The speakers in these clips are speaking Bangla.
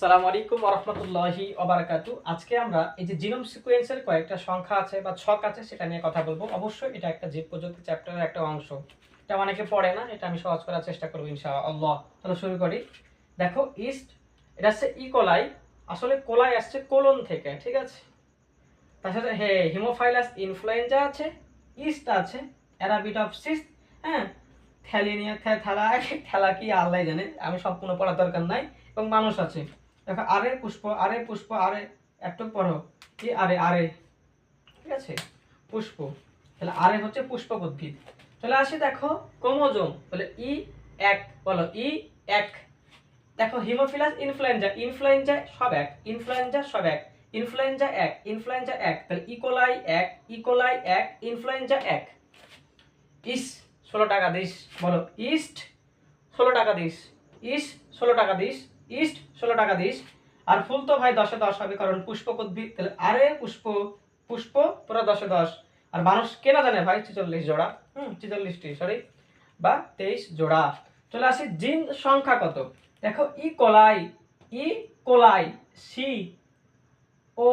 সালাম আলাইকুম রহমতুল্লাহি অবরাকাতু আজকে আমরা এই যে জিনোম সিকোয়েন্সের কয়েকটা সংখ্যা আছে বা ছক আছে, সেটা নিয়ে কথা বলব। অবশ্যই এটা একটা জীব প্রযুক্তি চ্যাপ্টারের একটা অংশ। এটা অনেকে পড়ে না, এটা আমি সহজ করার চেষ্টা করব ইনশাআল্লাহ। তাহলে শুরু করি। দেখো, ইস্ট, এটা হচ্ছে ইকোলাই আসলে কোলাই আসছে কোলন থেকে, ঠিক আছে? সাথে, হে, হিমোফাইলাস ইনফ্লুয়েঞ্জা আছে, ইস্ট আছে অ্যারাবিট অফ সিস্ট হ্যাঁ? থ্যালিনিয়া থ্যালা থ্যালা কি আল্লাহ জানে। আমি সম্পূর্ণ পড়ার দরকার নাই, এবং মানুষ আছে। দেখো আরে পুষ্প আরে পুষ্প, আরে, একটু পড়ো। কি আরে আরে? ঠিক আছে? পুষ্প। তাহলে আরে হচ্ছে পুষ্পক উদ্ভিদ চলে আসি দেখো, ক্রোমোজোম। বলে ই এক, বলো, ই এক। দেখো হিমোফিলাস ইনফ্লুয়েঞ্জা ইনফ্লুয়েঞ্জা সব এক ইনফ্লুয়েঞ্জা সব এক ইনফ্লুয়েঞ্জা এক ইনফ্লুয়েঞ্জা এক। তাহলে ইকোলাই এক ইকোলাই এক ইনফ্লুয়েঞ্জা এক। ইস, ষোলো টাকা দিস, বলো, ইস্ট, ষোলো টাকা দিস ইস্ট ষোলো টাকা দিস ইস্ট, ষোলো টাকা দিস আর ফুল তো ভাই দশে দশ হবে, কারণ পুষ্পক উদ্ভিদ তাহলে আরে পুষ্প পুষ্প, পুরো দশে দশ। আর মানুষ কেনা জানে ভাই, ছেচল্লিশ জোড়া। হুম, ছেচল্লিশটি সরি বা তেইশ জোড়া। চলে আসি জিন সংখ্যা কত? দেখো, ই কোলাই ই কোলাই, সি, ও,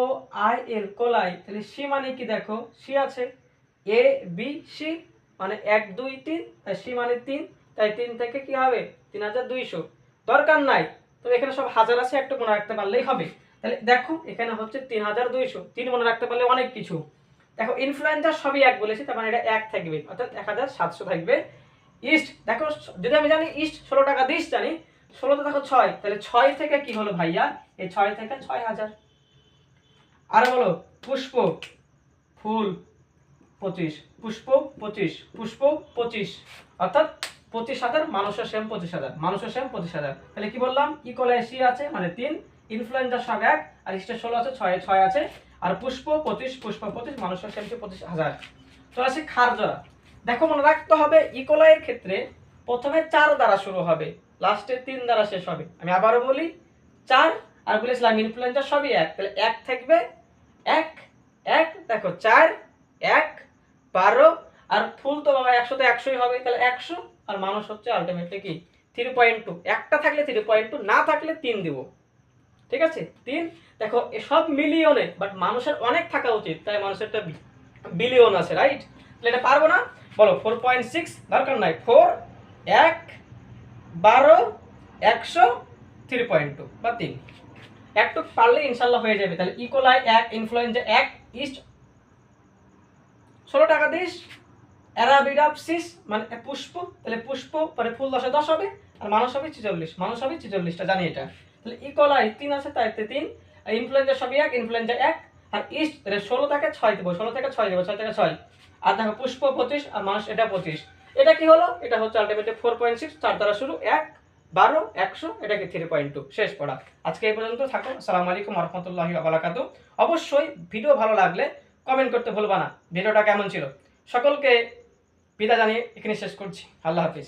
আই, এল, কোলাই। তাহলে সি মানে কি দেখো? সি আছে। এ, বি, সি মানে এক, দুই, তিন, তাই সি মানে তিন, তাই তিন থেকে কি হবে? তিন হাজার দুইশো। দরকার নাই। তো এখানে সব হাজার আছে, একটু মনে রাখতে পারলেই হবে। তাহলে দেখো, এখানে হচ্ছে তিন হাজার দুইশো। তিন মনে রাখতে পারলে অনেক কিছু। দেখো ইনফ্লুয়েঞ্জার সবই এক বলেছি, তার মানে এটা এক থাকবে, অর্থাৎ এক হাজার সাতশো থাকবে। ইস্ট দেখো, যদি আমি জানি ইস্ট ষোলো টাকা দিস, জানি, ষোলোতে দেখো ছয়, তাহলে ছয় থেকে কি হলো ভাইয়া? এই ছয় থেকে ছয় হাজার। আর বলো, পুষ্প ফুল পঁচিশ, পুষ্প পঁচিশ পুষ্প পঁচিশ, অর্থাৎ পঁচিশ হাজার, মানুষের সেম পঁচিশ হাজার। মানুষের সেম পঁচিশ হাজার। তাহলে কি বললাম? ইকোলাইসি আছে মানে তিন। ইনফ্লুয়েঞ্জা সব এক, আর ইস্টের ষোলো আছে, ছয় ছয় আছে। আর পুষ্প পঁচিশ পুষ্প পঁচিশ, মানুষের সেম পঁচিশ হাজার। চলে আসি খার জোড়া দেখো, মনে রাখতে হবে ইকোলাইয়ের ক্ষেত্রে প্রথমে চার দ্বারা শুরু হবে লাস্টে তিন দ্বারা শেষ হবে। আমি আবারও বলি, চার, আর বলেছিলাম ইনফ্লুয়েঞ্জার সবই এক। তাহলে এক থাকবে, এক এক, দেখো, চার, এক, বারো, আর ফুল তো বাবা একশো তো একশোই হবে, তাহলে একশো আর মানুষ হচ্ছে আলটিমেটলি কি? থ্রি পয়েন্ট টু একটা থাকলে থ্রি পয়েন্ট টু না থাকলে তিন দিব। ঠিক আছে? তিন, দেখো সব মিলিয়নে বাট মানুষের অনেক থাকা উচিত, তাই মানুষের একটা বিলিয়ন আছে রাইট তাহলে এটা পারব না? বলো ফোর পয়েন্ট সিক্স দরকার নাই। ফোর এক, বারো, একশো থ্রি পয়েন্ট টু বা তিন। একটু পারলে ইনশাল্লাহ হয়ে যাবে। তাহলে ইকোলাই এক ইনফ্লুয়েঞ্জা এক ইস্ট ষোলো টাকা দিস অ্যারাবিডাপসিস মানে পুষ্প, তাহলে পুষ্প পরে ফুল দশে দশ হবে, আর মানুষ হবে ছিচল্লিশ মানুষ হবে ছিচল্লিশটা, জানি এটা। তাহলে ইকোলাই তিন আছে, তাই তিন ইনফ্লুয়েঞ্জা সবই এক ইনফ্লুয়েঞ্জা এক, আর ইস্ট তাহলে ষোলো থেকে ছয় দেবো, ষোলো থেকে ছয় দেবো, ছয় থেকে ছয়। আর দেখো পুষ্প পঁচিশ, আর মানুষ এটা পঁচিশ। এটা কি হলো? এটা হচ্ছে আলটিমেটলি ফোর পয়েন্ট সিক্স চার দ্বারা শুরু, এক, বারো, একশো, এটাকে থ্রি পয়েন্ট টু শেষ পড়া। আজকে এই পর্যন্ত থাকো, আসসালামু আলাইকুম রহমতুল্লাহি আবরাকাতু অবশ্যই ভিডিও ভালো লাগলে কমেন্ট করতে ভুলবা না, ভিডিওটা কেমন ছিল? সকলকে বিদা জানিয়ে এখানে শেষ করছি। আল্লাহ হাফিজ।